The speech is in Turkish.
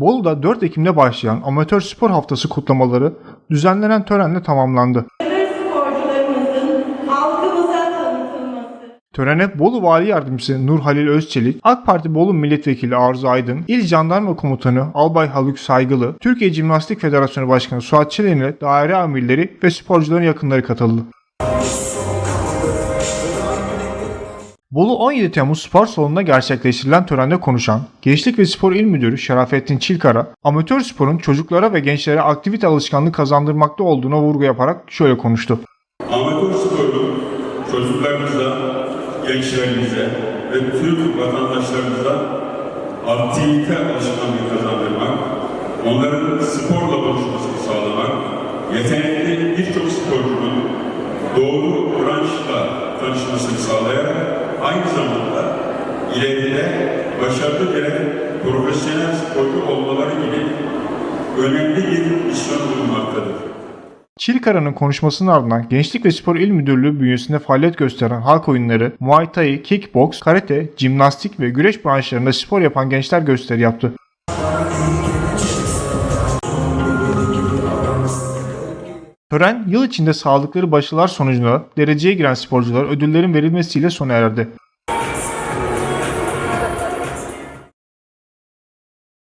Bolu'da 4 Ekim'de başlayan amatör spor haftası kutlamaları düzenlenen törenle tamamlandı. Törene Bolu Vali Yardımcısı Nur Halil Özçelik, AK Parti Bolu Milletvekili Arzu Aydın, İl Jandarma Komutanı Albay Haluk Saygılı, Türkiye Jimnastik Federasyonu Başkanı Suat Çelen ile daire amirleri ve sporcuların yakınları katıldı. Bolu 17 Temmuz Spor Salonu'nda gerçekleştirilen törende konuşan Gençlik ve Spor İl Müdürü Şerafettin Çilkara, amatör sporun çocuklara ve gençlere aktivite alışkanlığı kazandırmakta olduğuna vurgu yaparak şöyle konuştu. Amatör sporu çocuklarımıza, gençlerimize ve Türk vatandaşlarımıza aktivite alışkanlığı kazandırmak, onların sporla buluşmasını sağlamak, yetenekli birçok sporcunun doğru branşla tanışmasını sağlayarak ileride başarılı birer profesyonel sporcu olmaları gibi önemli bir misyon bulunmaktadır. Çilkara'nın konuşmasının ardından Gençlik ve Spor İl Müdürlüğü bünyesinde faaliyet gösteren halk oyunları, Muay Thai, Kickbox, Karate, Jimnastik ve Güreş branşlarında spor yapan gençler gösteri yaptı. Tören yıl içinde sağladıkları başarılar sonucunda dereceye giren sporculara ödüllerin verilmesiyle sona erdi.